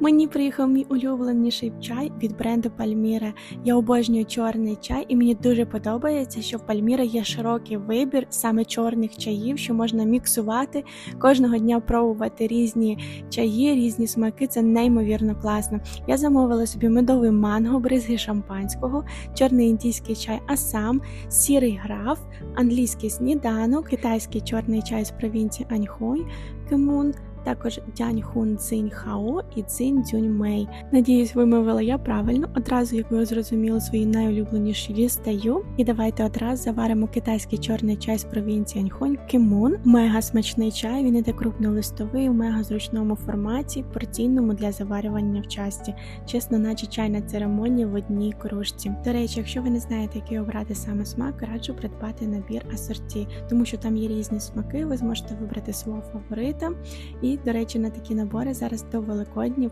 Мені приїхав мій улюбленіший чай від бренду Пальміра. Я обожнюю чорний чай, і мені дуже подобається, що в Пальміра є широкий вибір саме чорних чаїв, що можна міксувати кожного дня пробувати різні чаї, різні смаки. Це неймовірно класно. Я замовила собі медовий манго, бризги шампанського, чорний індійський чай Асам, сірий граф, англійський сніданок, китайський чорний чай з провінції Аньхой, Кемун, також Дянь Хун Цинь Хао і Цинь Дзюнь Мей. Надіюсь, вимовила я правильно. Одразу, як ви зрозуміли, свої найулюбленіші дістаю. І давайте одразу заваримо китайський чорний чай з провінції Аньхонь Кемун. Мега смачний чай. Він іде крупнолистовий, у мега зручному форматі, порційному для заварювання в часті. Чесно, наче чайна церемонія в одній кружці. До речі, якщо ви не знаєте, який обрати саме смак, раджу придбати набір асорті, тому що там є різні смаки. Ви зможете вибрати свого фаворита. І, до речі, на такі набори зараз до Великодні